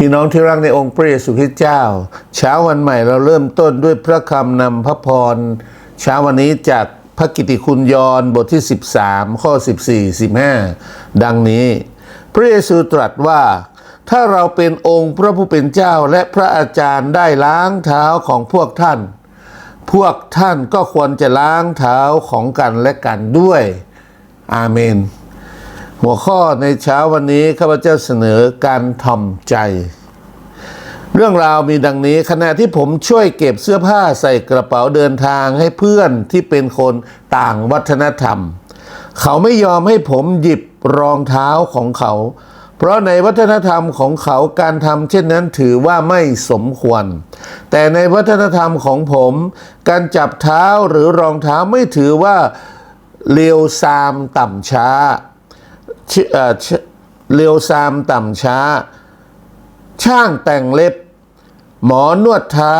พี่น้องที่รักในองค์พระเยซูคริสต์เจ้า เช้าวันใหม่เราเริ่มต้นด้วยพระคำนำพระพร เช้าวันนี้จากพระกิติคุณยอนบทที่ 13 ข้อ 14 15 ดังนี้ พระเยซูตรัสว่า ถ้าเราเป็นองค์พระผู้เป็นเจ้าและพระอาจารย์ได้ล้างเท้าของพวกท่าน พวกท่านก็ควรจะล้างเท้าของกันและกันด้วย อาเมน หัวข้อในเช้าวันนี้ข้าพเจ้าเสนอการทอมใจ เรื่องราวมีดังนี้ขณะที่ผมช่วยเก็บเสื้อผ้าใส่กระเป๋าเดินทางให้เพื่อนที่เป็นคนต่างวัฒนธรรม เขาไม่ยอมให้ผมหยิบรองเท้าของเขา เพราะในวัฒนธรรมของเขาการทำเช่นนั้นถือว่าไม่สมควร แต่ในวัฒนธรรมของผม การจับเท้าหรือรองเท้าไม่ถือว่าเลวซามต่ำช้า เออเร็วซามต่ำช้า ช่างแต่งเล็บ หมอนวดเท้า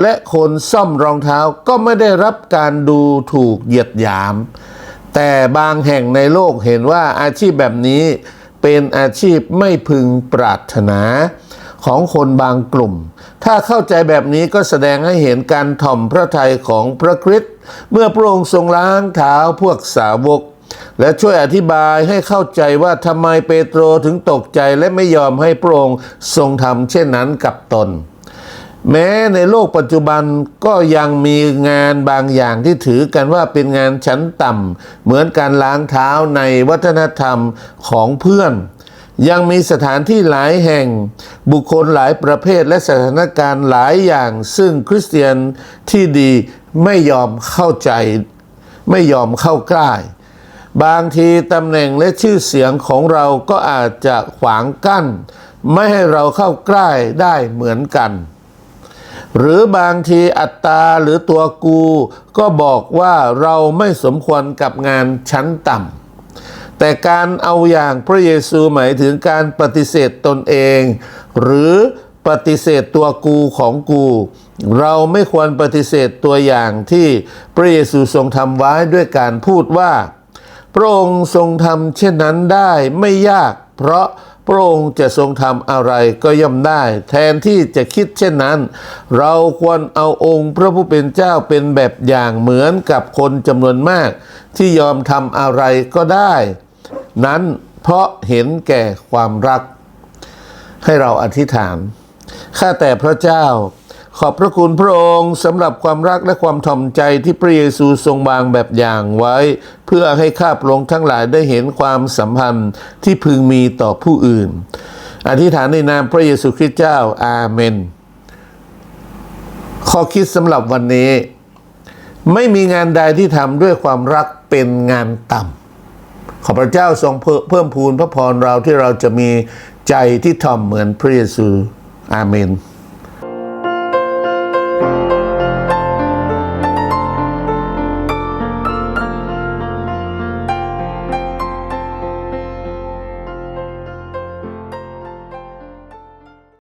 และคนซ่อมรองเท้าก็ไม่ได้รับการดูถูกเหยียดหยาม แต่บางแห่งในโลกเห็นว่าอาชีพแบบนี้เป็นอาชีพไม่พึงปรารถนาของคนบางกลุ่ม ถ้าเข้าใจแบบนี้ก็แสดงให้เห็นการถ่อมพระทัยของพระคริสต์เมื่อพระองค์ทรงล้างเท้าพวกสาวก และช่วยอธิบายให้เข้าใจว่าทำไมเปโตรถึงตกใจและไม่ยอมให้พระองค์ทรงทำเช่นนั้นกับตน แม้ในโลกปัจจุบันก็ยังมีงานบางอย่างที่ถือกันว่าเป็นงานชั้นต่ำเหมือนการล้างเท้าในวัฒนธรรมของเพื่อน ยังมีสถานที่หลายแห่ง บุคคลหลายประเภทและสถานการณ์หลายอย่าง ซึ่งคริสเตียนที่ดีไม่ยอมเข้าใจ ไม่ยอมเข้าใกล้ บางทีตำแหน่งและชื่อเสียงของเราก็อาจจะขวางกั้น ไม่ให้เราเข้าใกล้ได้เหมือนกัน หรือบางทีอัตตาหรือตัวกู ก็บอกว่าเราไม่สมควรกับงานชั้นต่ำแต่การเอาอย่างพระเยซูหมายถึงการปฏิเสธตนเอง หรือปฏิเสธตัวกูของกู เราไม่ควรปฏิเสธตัวอย่างที่พระเยซูทรงทำไว้ด้วยการพูดว่า พระองค์ทรงทำเช่นนั้นได้ไม่ยาก เพราะพระองค์จะทรงทำอะไรก็ย่อมได้ แทนที่จะคิดเช่นนั้น เราควรเอาองค์พระผู้เป็นเจ้าเป็นแบบอย่างเหมือนกับคนจำนวนมาก ที่ยอมทำอะไรก็ได้ นั้นเพราะเห็นแก่ความรัก ให้เราอธิษฐาน ข้าแต่พระเจ้า ขอบพระคุณพระองค์สำหรับความรักและความถ่อมใจที่พระเยซูทรงวางแบบอย่างไว้ เพื่อให้ข้าพระองค์ทั้งหลายได้เห็นความสัมพันธ์ที่พึงมีต่อผู้อื่น อธิษฐานในนามพระเยซูคริสต์เจ้าอาเมน ข้อคิดสำหรับวันนี้ ไม่มีงานใดที่ทำด้วยความรักเป็นงานต่ำขอพระเจ้าทรงเพิ่มเพิ่มพูนพระพรเราที่เราจะมีใจที่ถ่อมเหมือนพระเยซูอาเมน